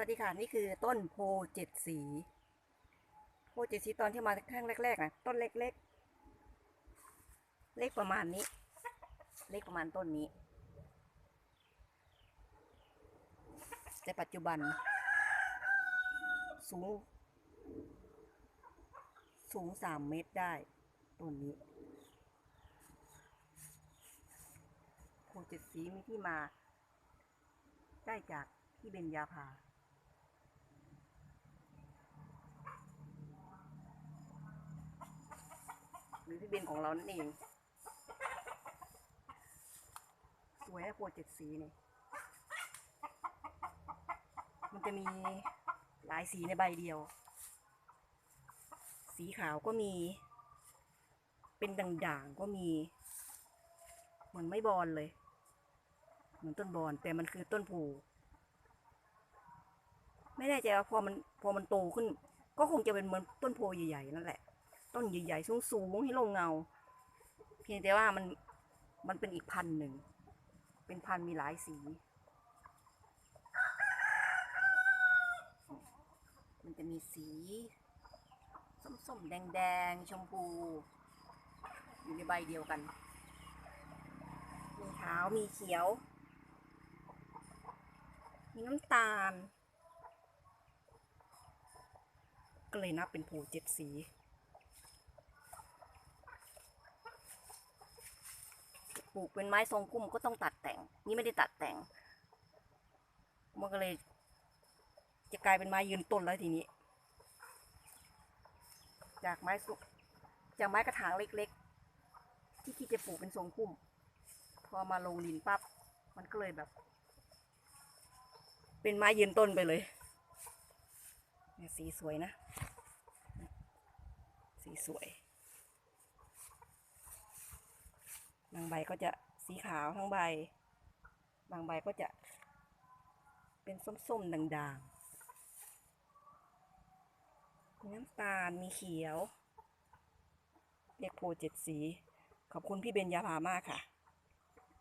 วัสดีค่ะนี่คือต้นโพเจ็ดสี โพเจ็ดสีตอนที่มาแท่งแรกๆนะต้นเล็กๆเล็กประมาณนี้ เล็กประมาณต้นนี้ แต่ปัจจุบัน สูง สูงสามเมตรได้ต้นนี้โพเจ็ดสีมีที่มา ได้จากที่เบญญาภา หรือ พี่เบนของเรานั่นเอง สวยนะโปรเจ็ดสีนี่ มันจะมีหลายสีในใบเดียว สีขาวก็มี เป็นด่างๆก็มี เหมือนไม่บอลเลย เหมือนต้นบอลแต่มันคือต้นผูไม่แน่ใจว่าพอมันพอมันโตขึ้น ก็คงจะเป็นเหมือนต้นโพใหญ่ๆนั่นแหละ ต้นใหญ่ๆสูงๆให้ลงเงา เพียงแต่ว่ามันมันเป็นอีกพันหนึ่ง เป็นพันมีหลายสี มันจะมีสี ส้มๆ แดงๆ ชมพู อยู่ในใบเดียวกัน มีขาวมีเขียว มีน้ำตาล ก็เลยนับเป็นโพเจ็ดสี ปลูกเป็นไม้ทรงพุ่มก็ต้องตัดแต่ง นี่ไม่ได้ตัดแต่ง มันก็เลย จะกลายเป็นไม้ยืนต้นแล้วทีนี้ จากไม้สุกจากไม้กระถางเล็กๆ ที่คิดจะปลูกเป็นทรงพุ่ม พอมาลงดินปั๊บมันก็เลยแบบ เป็นไม้ยืนต้นไปเลยเนี่ยสีสวยนะ สีสวย บางใบก็จะสีขาวทั้งใบ บางใบก็จะเป็นส้มๆด่างๆ มีน้ำตาล มีเขียว เรียกโพเจ็ดสี ขอบคุณพี่เบญญาภามากค่ะ